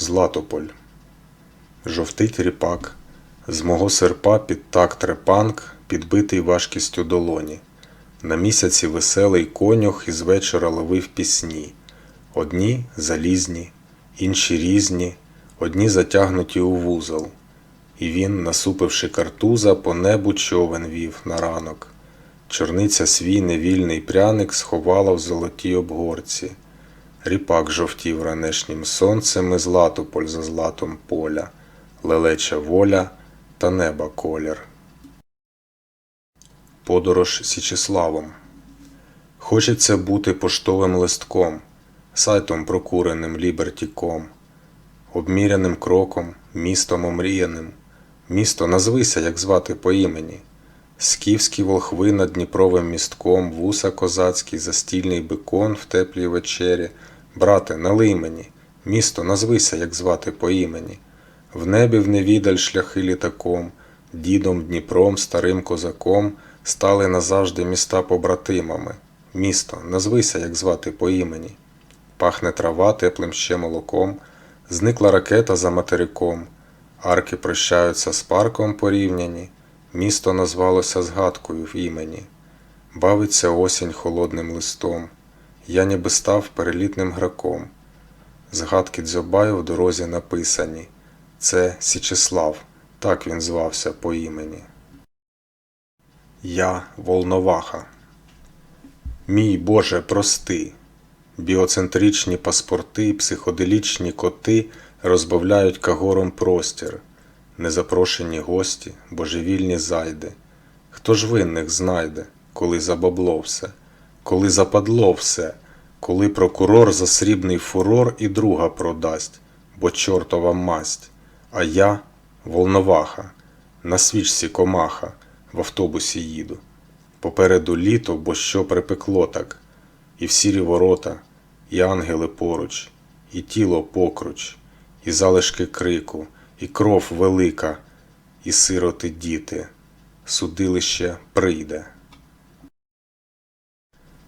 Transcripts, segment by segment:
Златополь. Жовтить ріпак, з мого серпа під такт репанк, підбитий важкістю долоні. На місяці веселий конюх із вечора ловив пісні. Одні залізні, інші різні, одні затягнуті у вузол. І він, насупивши картуза, по небу човен вів на ранок. Чорниця свій невільний пряник сховала в золотій обгорці. Ріпак жовтів ранешнім сонцем і златополь за златом поля, лелеча воля та неба колір. Подорож Січеславом. Хочеться бути поштовим листком, сайтом прокуреним Лібертіком, обміряним кроком, містом омріяним. Місто назвися, як звати по імені. Скіфські волхви над Дніпровим містком, вуса козацький, застільний бекон в теплій вечері. Брате, налий мені, місто назвися, як звати по імені. В небі в невідаль шляхи літаком, дідом Дніпром, старим козаком стали назавжди міста побратимами. Місто, назвися, як звати по імені. Пахне трава теплим ще молоком, зникла ракета за материком, арки прощаються з парком порівняні, місто назвалося згадкою в імені. Бавиться осінь холодним листом, я ніби став перелітним граком. Згадки дзьобаю в дорозі написані. Це Січеслав, так він звався по імені. Я Волноваха. Мій Боже, прости. Біоцентричні паспорти, психоделічні коти розбавляють кагором простір, незапрошені гості, божевільні зайди. Хто ж винних знайде, коли забабло все, коли западло все, коли прокурор за срібний фурор і друга продасть, бо чортова масть, а я волноваха, на свічці комаха, в автобусі їду. Попереду літо, бо що припекло так, і в сірі ворота, і ангели поруч, і тіло покруч, і залишки крику, і кров велика, і сироти діти, судилище прийде.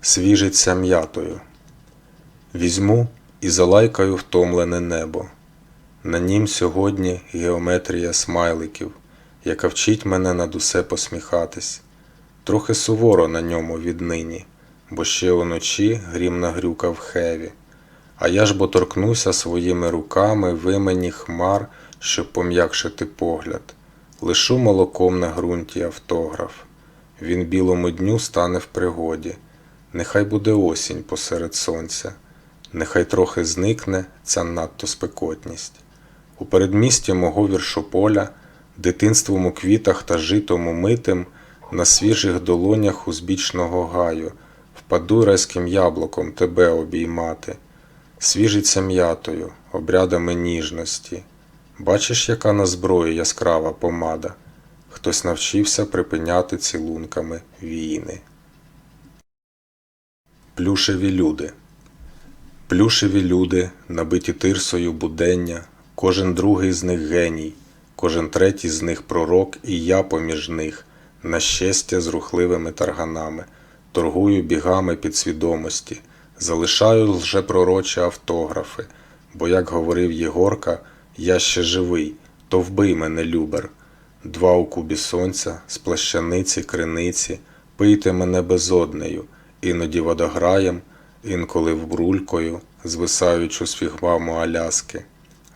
Свіжиться м'ятою. Візьму і залайкаю втомлене небо. На нім сьогодні геометрія смайликів, яка вчить мене над усе посміхатись. Трохи суворо на ньому віднині, бо ще уночі грім нагрюкав хеві. А я ж бо торкнуся своїми руками вимені хмар, щоб пом'якшити погляд. Лишу молоком на ґрунті автограф. Він білому дню стане в пригоді. Нехай буде осінь посеред сонця, нехай трохи зникне ця надто спекотність. У передмісті мого віршополя, дитинством у квітах та житом умитим, на свіжих долонях узбічного гаю, впаду райським яблуком тебе обіймати, свіжиться м'ятою, обрядами ніжності. Бачиш, яка на зброї яскрава помада, хтось навчився припиняти цілунками війни. Плюшеві люди. Плюшеві люди, набиті тирсою будення, кожен другий з них геній, кожен третій з них пророк, і я поміж них, на щастя з рухливими тарганами, торгую бігами підсвідомості, залишаю лжепророчі автографи, бо, як говорив Єгорка, я ще живий, то вбий мене, любер. Два у кубі сонця, з плащаниці, криниці, пийте мене безоднею, іноді водограєм, інколи вбрулькою, звисаючи з фігмами Аляски.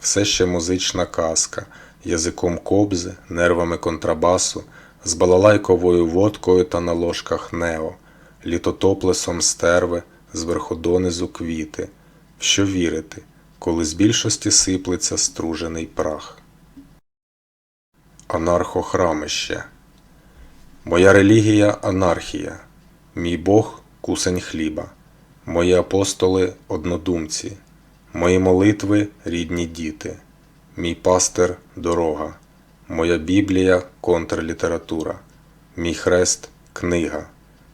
Все ще музична казка, язиком кобзи, нервами контрабасу, з балалайковою водкою та на ложках нео, літотоплесом стерви, зверху донизу квіти. В що вірити, коли з більшості сиплеться стружений прах. Анархохрамище. Моя релігія анархія, мій Бог кусень хліба, мої апостоли однодумці, мої молитви рідні діти, мій пастир дорога, моя Біблія контрлітература, мій хрест книга,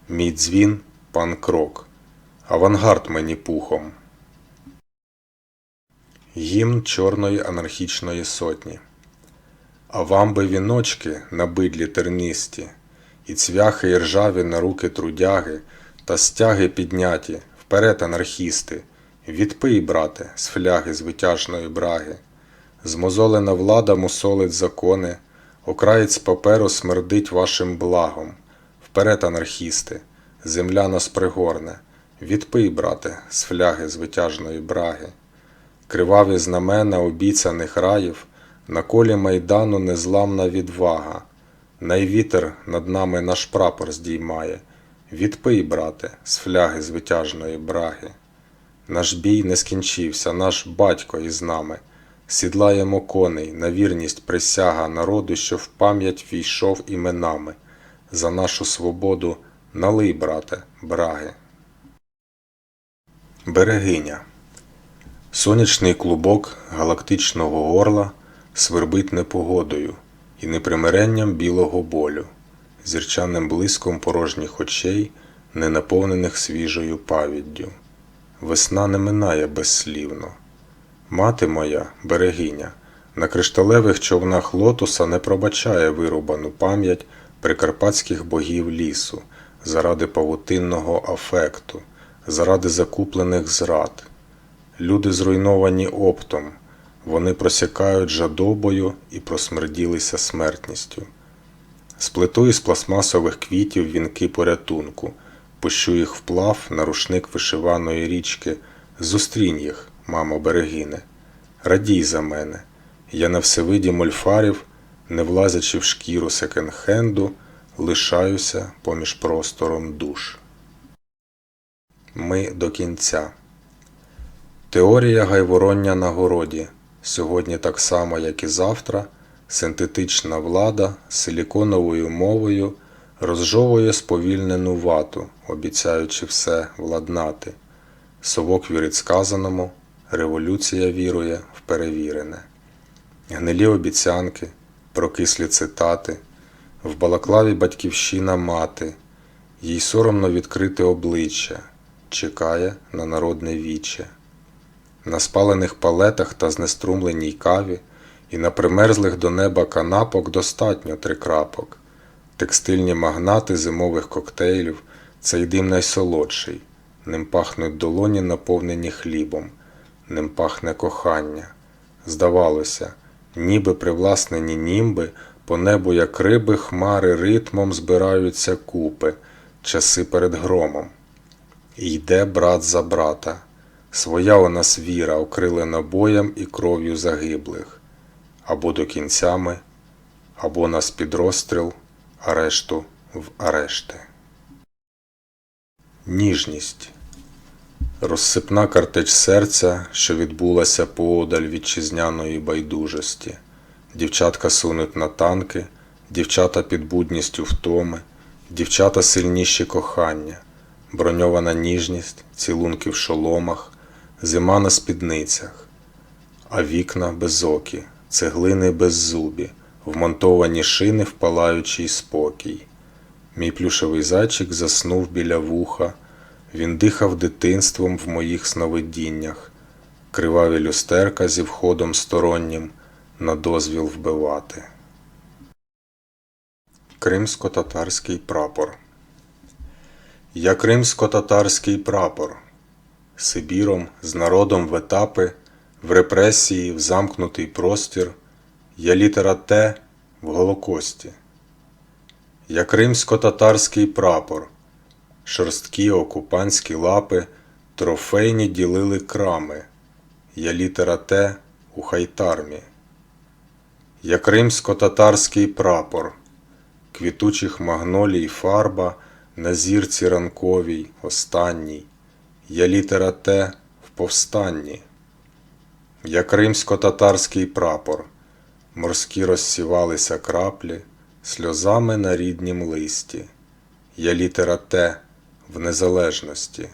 мій дзвін пан крок, авангард мені пухом. Гімн Чорної анархічної сотні. А вам би віночки на бидлі тернисті, і цвяхи і ржаві на руки трудяги, та стяги підняті, вперед анархісти, відпий, брате, з фляги з витяжної браги, Змозолена влада мусолить закони, окраєць паперу смердить вашим благом. Вперед, анархісти, земля нас пригорне. Відпий, брате, з фляги з витяжної браги. Криваві знамена обіцяних раїв, на колі майдану незламна відвага. Найвітер над нами наш прапор здіймає. Відпий, брате, з фляги з витяжної браги. Наш бій не скінчився, наш батько із нами. Сідлаємо коней, на вірність присяга народу, що в пам'ять війшов іменами. За нашу свободу налий, брате, браги. Берегиня. Сонячний клубок галактичного горла свербить непогодою і непримиренням білого болю, зірчаним блиском порожніх очей, не наповнених свіжою павіддю. Весна не минає безслівно. Мати моя, берегиня, на кришталевих човнах лотоса не пробачає вирубану пам'ять прикарпатських богів лісу заради павутинного афекту, заради закуплених зрад. Люди зруйновані оптом, вони просякають жадобою і просмерділися смертністю. Сплету із пластмасових квітів вінки порятунку, пущу їх вплав на рушник вишиваної річки. Зустрінь їх, мамо берегине, радій за мене. Я на всевиді мольфарів, не влазячи в шкіру секонд-хенду, лишаюся поміж простором душ. Ми до кінця. Теорія гайвороння на городі. Сьогодні так само, як і завтра, синтетична влада силіконовою мовою розжовує сповільнену вату, обіцяючи все владнати. Совок вірить сказаному, революція вірує в перевірене. Гнилі обіцянки, прокислі цитати, в балаклаві батьківщина мати, їй соромно відкрити обличчя, чекає на народне віче. На спалених палетах та знеструмленій каві і на примерзлих до неба канапок достатньо три крапок. Текстильні магнати зимових коктейлів цей дим найсолодший, ним пахнуть долоні, наповнені хлібом, ним пахне кохання. Здавалося, ніби привласнені німби, по небу, як риби, хмари ритмом збираються купи, часи перед громом. Йде брат за брата. Своя у нас віра, окрилена боєм і кров'ю загиблих, або до кінцями, або нас під розстріл, а решту в арешти. Ніжність розсипна картеч серця, що відбулася поодаль вітчизняної байдужості. Дівчатка сунуть на танки, дівчата під будністю втоми, дівчата сильніші кохання, броньована ніжність, цілунки в шоломах, зима на спідницях, а вікна безокі, цеглини беззубі, вмонтовані шини в палаючий спокій. Мій плюшевий зайчик заснув біля вуха, він дихав дитинством в моїх сновидіннях, криваві люстерка зі входом стороннім на дозвіл вбивати. Кримсько-татарський прапор Я кримсько-татарський прапор. Сибіром з народом в етапи, в репресії, в замкнутий простір, я літера Т в Голокості. Я кримсько-татарський прапор, шорсткі окупантські лапи, трофейні ділили крами, я літера Т у хайтармі. Я кримсько-татарський прапор, квітучих магнолій фарба на зірці ранковій, останній. Я літера Т в повстанні. Я кримсько-татарський прапор, морські розсівалися краплі сльозами на ріднім листі. Я літера Т в незалежності.